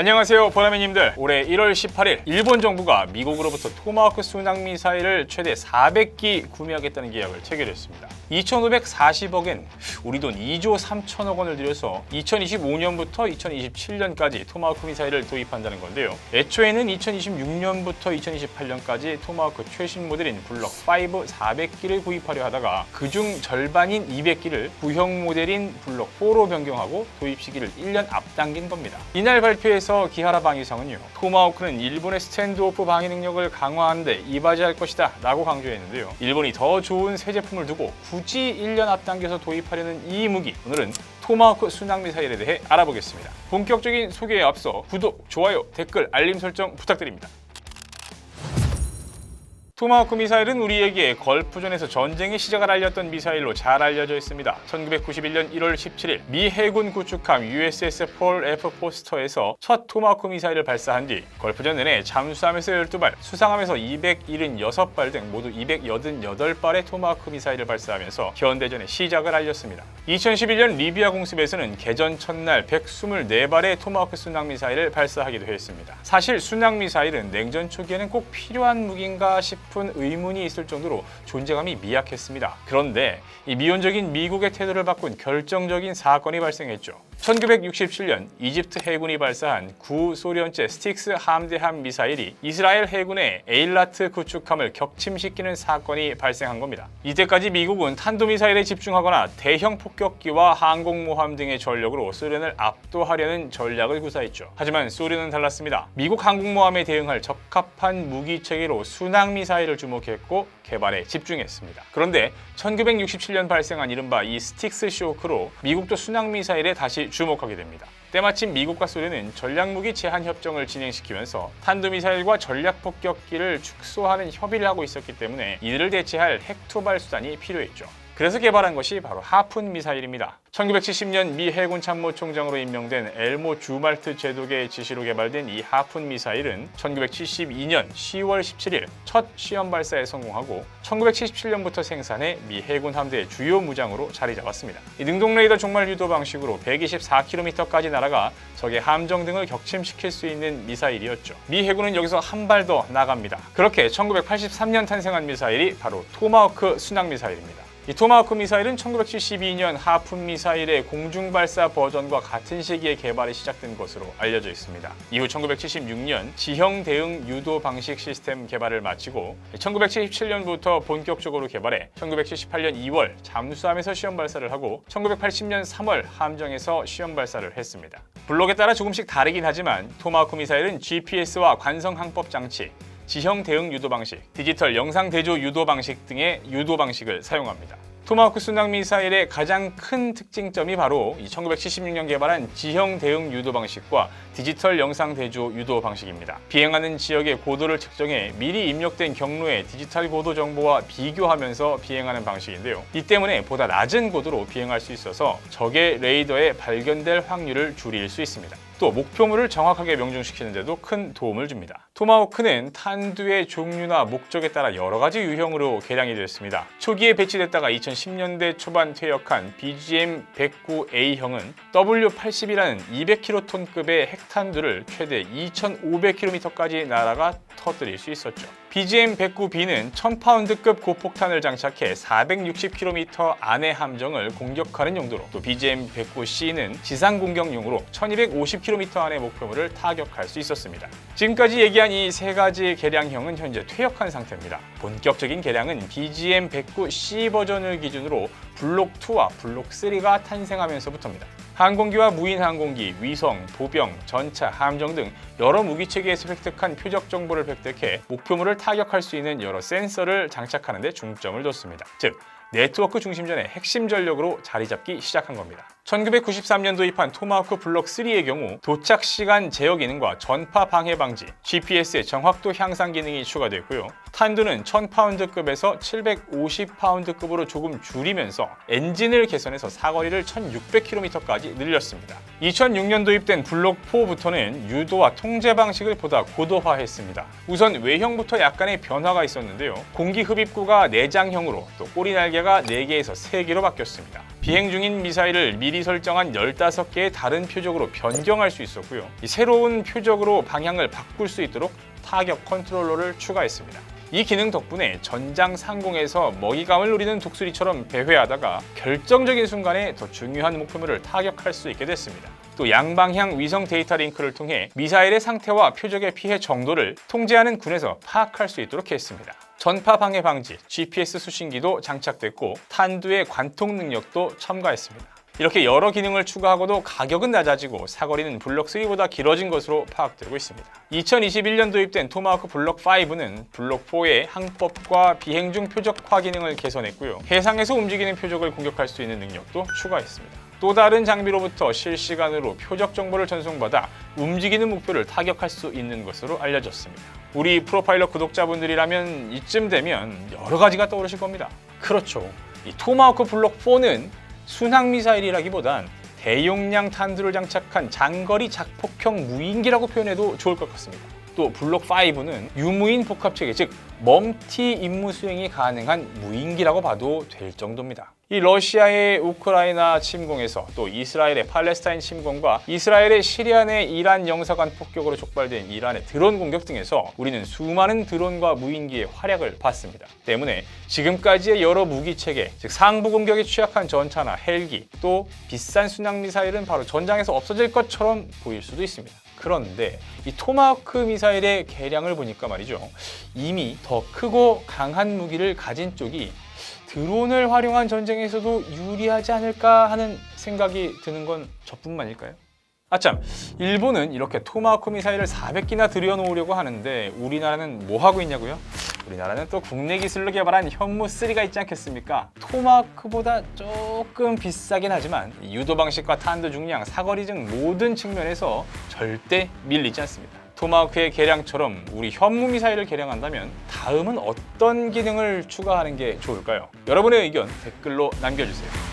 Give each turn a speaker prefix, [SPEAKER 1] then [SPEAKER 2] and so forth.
[SPEAKER 1] 안녕하세요 보라매님들. 올해 1월 18일 일본 정부가 미국으로부터 토마호크 순항 미사일을 최대 400기 구매하겠다는 계약을 체결했습니다. 2,540억엔 우리 돈 2조 3천억 원을 들여서 2025년부터 2027년까지 토마호크 미사일을 도입한다는 건데요. 애초에는 2026년부터 2028년까지 토마호크 최신 모델인 블럭 5 400기를 구입하려 하다가 그중 절반인 200기를 구형 모델인 블럭 4로 변경하고 도입 시기를 1년 앞당긴 겁니다. 이날 발표에서 기하라 방위성은요. 토마호크는 일본의 스탠드오프 방위 능력을 강화하는데 이바지할 것이다 라고 강조했는데요. 일본이 더 좋은 새 제품을 두고 굳이 1년 앞당겨서 도입하려는 이 무기 오늘은 토마호크 순항 미사일에 대해 알아보겠습니다. 본격적인 소개에 앞서 구독, 좋아요, 댓글, 알림 설정 부탁드립니다. 토마호크 미사일은 우리에게 걸프전에서 전쟁의 시작을 알렸던 미사일로 잘 알려져 있습니다. 1991년 1월 17일 미 해군 구축함 USS 폴 F 포스터에서 첫 토마호크 미사일을 발사한 뒤 걸프전 내내 잠수함에서 12발, 수상함에서 276발 등 모두 288발의 토마호크 미사일을 발사하면서 현대전의 시작을 알렸습니다. 2011년 리비아 공습에서는 개전 첫날 124발의 토마호크 순항 미사일을 발사하기도 했습니다. 사실 순항 미사일은 냉전 초기에는 꼭 필요한 무기인가 싶은 의문이 있을 정도로 존재감이 미약했습니다. 그런데 이 미온적인 미국의 태도를 바꾼 결정적인 사건이 발생했죠. 1967년 이집트 해군이 발사한 구소련제 스틱스 함대함 미사일이 이스라엘 해군의 에일라트 구축함을 격침시키는 사건이 발생한 겁니다. 이때까지 미국은 탄도미사일에 집중하거나 대형 폭격기와 항공모함 등의 전력으로 소련을 압도하려는 전략을 구사했죠. 하지만 소련은 달랐습니다. 미국 항공모함에 대응할 적합한 무기 체계로 순항 미사일을 주목했고 개발에 집중했습니다. 그런데 1967년 발생한 이른바 이 스틱스 쇼크로 미국도 순항 미사일에 다시 주목하게 됩니다. 때마침 미국과 소련은 전략무기 제한 협정을 진행시키면서 탄도미사일과 전략폭격기를 축소하는 협의를 하고 있었기 때문에 이들을 대체할 핵투발 수단이 필요했죠. 그래서 개발한 것이 바로 하푼 미사일입니다. 1970년 미 해군 참모총장으로 임명된 엘모 주말트 제독의 지시로 개발된 이 하푼 미사일은 1972년 10월 17일 첫 시험 발사에 성공하고 1977년부터 생산해 미 해군 함대의 주요 무장으로 자리 잡았습니다. 이 능동 레이더 종말 유도 방식으로 124km까지 날아가 적의 함정 등을 격침시킬 수 있는 미사일이었죠. 미 해군은 여기서 한 발 더 나갑니다. 그렇게 1983년 탄생한 미사일이 바로 토마호크 순항 미사일입니다. 이 토마호크 미사일은 1972년 하푼 미사일의 공중 발사 버전과 같은 시기에 개발이 시작된 것으로 알려져 있습니다. 이후 1976년 지형 대응 유도 방식 시스템 개발을 마치고 1977년부터 본격적으로 개발해 1978년 2월 잠수함에서 시험 발사를 하고 1980년 3월 함정에서 시험 발사를 했습니다. 블록에 따라 조금씩 다르긴 하지만 토마호크 미사일은 GPS와 관성 항법 장치, 지형 대응 유도 방식, 디지털 영상 대조 유도 방식 등의 유도 방식을 사용합니다. 토마호크 순항 미사일의 가장 큰 특징점이 바로 1976년 개발한 지형 대응 유도 방식과 디지털 영상 대조 유도 방식입니다. 비행하는 지역의 고도를 측정해 미리 입력된 경로의 디지털 고도 정보와 비교하면서 비행하는 방식인데요. 이 때문에 보다 낮은 고도로 비행할 수 있어서 적의 레이더에 발견될 확률을 줄일 수 있습니다. 또 목표물을 정확하게 명중시키는 데도 큰 도움을 줍니다. 토마호크는 탄두의 종류나 목적에 따라 여러 가지 유형으로 개량이 되었습니다. 초기에 배치됐다가 2010년대 초반 퇴역한 BGM-109A형은 W80이라는 200kg급의 핵탄두를 최대 2,500km까지 날아가 터뜨릴 수 있었죠. BGM-109B는 1000파운드급 고폭탄을 장착해 460km 안의 함정을 공격하는 용도로 또 BGM-109C는 지상 공격용으로 1250km 안의 목표물을 타격할 수 있었습니다. 지금까지 얘기한 이 세 가지 개량형은 현재 퇴역한 상태입니다. 본격적인 개량은 BGM-109C 버전을 기준으로 블록 2와 블록 3가 탄생하면서부터입니다. 항공기와 무인 항공기, 위성, 보병, 전차, 함정 등 여러 무기 체계에서 획득한 표적 정보를 획득해 목표물을 타격할 수 있는 여러 센서를 장착하는 데 중점을 뒀습니다. 즉, 네트워크 중심전의 핵심 전력으로 자리 잡기 시작한 겁니다. 1993년 도입한 토마호크 블록 3의 경우 도착 시간 제어 기능과 전파 방해 방지, GPS의 정확도 향상 기능이 추가됐고요. 탄두는 1000파운드급에서 750파운드급으로 조금 줄이면서 엔진을 개선해서 사거리를 1600km까지 늘렸습니다. 2006년 도입된 블록 4부터는 유도와 통제 방식을 보다 고도화했습니다. 우선 외형부터 약간의 변화가 있었는데요. 공기 흡입구가 내장형으로 또 꼬리 날개 가 4개에서 3개로 바뀌었습니다. 비행 중인 미사일을 미리 설정한 15개의 다른 표적으로 변경할 수 있었고요. 이 새로운 표적으로 방향을 바꿀 수 있도록 타격 컨트롤러를 추가했습니다. 이 기능 덕분에 전장 상공에서 먹이감을 노리는 독수리처럼 배회하다가 결정적인 순간에 더 중요한 목표물을 타격할 수 있게 됐습니다. 또 양방향 위성 데이터 링크를 통해 미사일의 상태와 표적의 피해 정도를 통제하는 군에서 파악할 수 있도록 했습니다. 전파 방해 방지, GPS 수신기도 장착됐고 탄두의 관통 능력도 첨가했습니다. 이렇게 여러 기능을 추가하고도 가격은 낮아지고 사거리는 블록 3보다 길어진 것으로 파악되고 있습니다. 2021년 도입된 토마호크 블록 5는 블록 4의 항법과 비행 중 표적화 기능을 개선했고요. 해상에서 움직이는 표적을 공격할 수 있는 능력도 추가했습니다. 또 다른 장비로부터 실시간으로 표적 정보를 전송받아 움직이는 목표를 타격할 수 있는 것으로 알려졌습니다. 우리 프로파일러 구독자분들이라면 이쯤 되면 여러 가지가 떠오르실 겁니다. 그렇죠. 이 토마호크 블록 4는 순항 미사일이라기보단 대용량 탄두를 장착한 장거리 작폭형 무인기라고 표현해도 좋을 것 같습니다. 또 블록 5는 유무인 복합 체계 즉 멈티 임무 수행이 가능한 무인기라고 봐도 될 정도입니다. 이 러시아의 우크라이나 침공에서 또 이스라엘의 팔레스타인 침공과 이스라엘의 시리아 내 이란 영사관 폭격으로 촉발된 이란의 드론 공격 등에서 우리는 수많은 드론과 무인기의 활약을 봤습니다. 때문에 지금까지의 여러 무기 체계, 즉 상부 공격에 취약한 전차나 헬기, 또 비싼 순항 미사일은 바로 전장에서 없어질 것처럼 보일 수도 있습니다. 그런데 이 토마호크 미사일의 개량을 보니까 말이죠. 이미 더 크고 강한 무기를 가진 쪽이 드론을 활용한 전쟁에서도 유리하지 않을까 하는 생각이 드는 건 저뿐만일까요? 아참, 일본은 이렇게 토마호크 미사일을 400기나 들여놓으려고 하는데 우리나라는 뭐 하고 있냐고요? 우리나라는 또 국내 기술로 개발한 현무3가 있지 않겠습니까? 토마호크보다 조금 비싸긴 하지만 유도 방식과 탄도 중량, 사거리 등 모든 측면에서 절대 밀리지 않습니다. 토마호크의 개량처럼 우리 현무 미사일을 개량한다면 다음은 어떤 기능을 추가하는 게 좋을까요? 여러분의 의견 댓글로 남겨주세요.